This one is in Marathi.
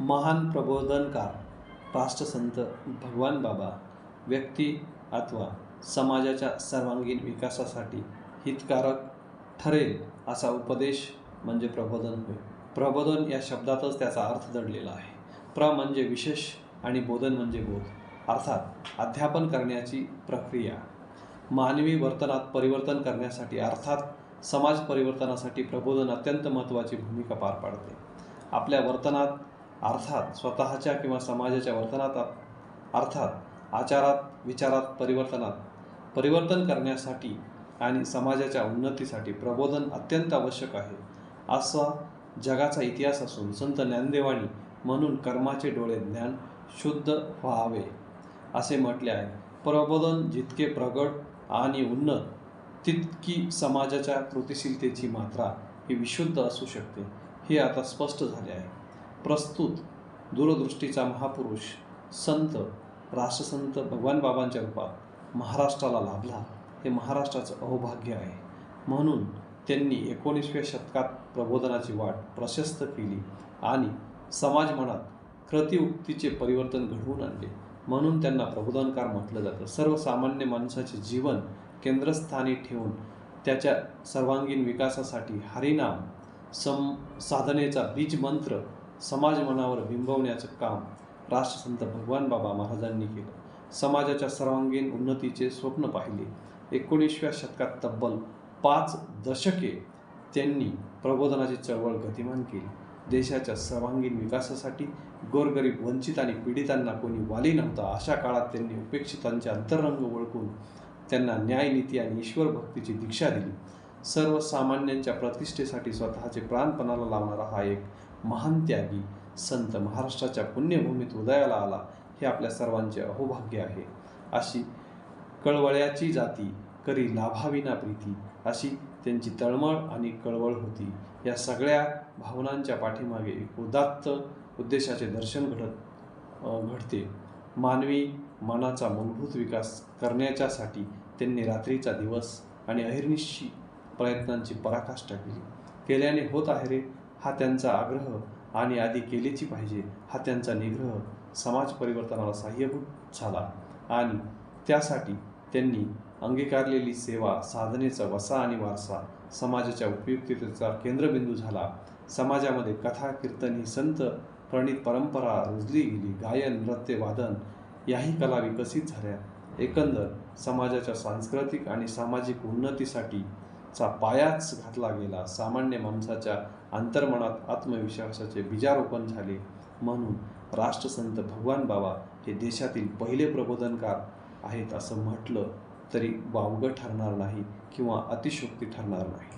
महान प्रबोधनकार राष्ट्रसंत भगवान बाबा व्यक्ती अथवा समाजाच्या सर्वांगीण विकासासाठी हितकारक ठरेल असा उपदेश म्हणजे प्रबोधन होय. प्रबोधन या शब्दातच त्याचा अर्थ दडलेला आहे. प्र म्हणजे विशेष आणि बोधन म्हणजे बोध अर्थात अध्यापन करण्याची प्रक्रिया. मानवी वर्तनात परिवर्तन करण्यासाठी अर्थात समाज परिवर्तनासाठी प्रबोधन अत्यंत महत्त्वाची भूमिका पार पाडते. आपल्या वर्तनात अर्थात स्वतःच्या किंवा समाजाच्या वर्तनात अर्थात आचारात विचारात परिवर्तनात परिवर्तन करण्यासाठी आणि समाजाच्या उन्नतीसाठी प्रबोधन अत्यंत आवश्यक आहे. असा जगाचा इतिहास असून संत ज्ञानदेवानी म्हणून कर्माचे डोळे ज्ञान शुद्ध व्हावे असे म्हटले आहे. प्रबोधन जितके प्रगट आणि उन्नत तितकी समाजाच्या कृतिशीलतेची मात्रा ही विशुद्ध असू शकते हे आता स्पष्ट झाले आहे. प्रस्तुत दूरदृष्टीचा महापुरुष संत राष्ट्रसंत भगवान बाबांच्या रूपात महाराष्ट्राला लाभला. हे महाराष्ट्राचं अहोभाग्य आहे. म्हणून त्यांनी एकोणीसव्या शतकात प्रबोधनाची वाट प्रशस्त केली आणि समाज मनात कृतिउक्तीचे परिवर्तन घडवून आणले. म्हणून त्यांना प्रबोधनकार म्हटलं जातं. सर्वसामान्य माणसाचे जीवन केंद्रस्थानी ठेवून त्याच्या सर्वांगीण विकासासाठी हरिनाम सम साधनेचा बीज मंत्र समाज मनावर बिंबवण्याचं काम राष्ट्रसंत भगवान बाबा महाराजांनी केलं. समाजाच्या सर्वांगीण उन्नतीचे स्वप्न पाहिले. एकोणीसव्या शतकात तब्बल पाच दशके त्यांनी प्रबोधनाची चळवळ गतिमान केली. देशाच्या सर्वांगीण विकासासाठी गोरगरीब वंचित आणि पीडितांना कोणी वाली नव्हता. अशा काळात त्यांनी उपेक्षितांचे अंतरंग ओळखून त्यांना न्यायनीती आणि ईश्वर भक्तीची दीक्षा दिली. सर्वसामान्यांच्या प्रतिष्ठेसाठी स्वतःचे प्राणपणाला लावणारा हा एक महान त्यागी संत महाराष्ट्राच्या पुण्यभूमीत उदयाला आला हे आपल्या सर्वांचे अहोभाग्य आहे. अशी कळवळ्याची जाती करी लाभाविना प्रीती अशी त्यांची तळमळ आणि कळवळ होती. या सगळ्या भावनांच्या पाठीमागे एक उदात्त उद्देशाचे दर्शन घडत घडते. मानवी मनाचा मूलभूत विकास करण्याच्यासाठी त्यांनी रात्रीचा दिवस आणि अहिर्निशी प्रयत्नांची पराकाष्ठा केली. केल्याने होत आहे रे हा त्यांचा आग्रह आणि आधी केलेची पाहिजे. हा त्यांचा निग्रह समाज परिवर्तनाला सहाय्यभूत झाला आणि त्यासाठी त्यांनी अंगीकारलेली सेवा साधनेचा वसा आणि वारसा समाजाच्या उपयुक्ततेचा केंद्रबिंदू झाला. समाजामध्ये कथा कीर्तन ही संत प्रणित परंपरा रुजली गेली गायन नृत्य वादन याही कला विकसित झाल्या. एकंदर समाजाच्या सांस्कृतिक आणि सामाजिक उन्नतीसाठी चा पायाच घातला गेला. सामान्य माणसाच्या अंतर्मनात आत्मविश्वासाचे बीजारोपण झाले म्हणून राष्ट्रसंत भगवान बाबा हे देशातील पहिले प्रबोधनकार आहेत असं म्हटलं तरी वावगं ठरणार नाही किंवा अतिशोक्ती ठरणार नाही.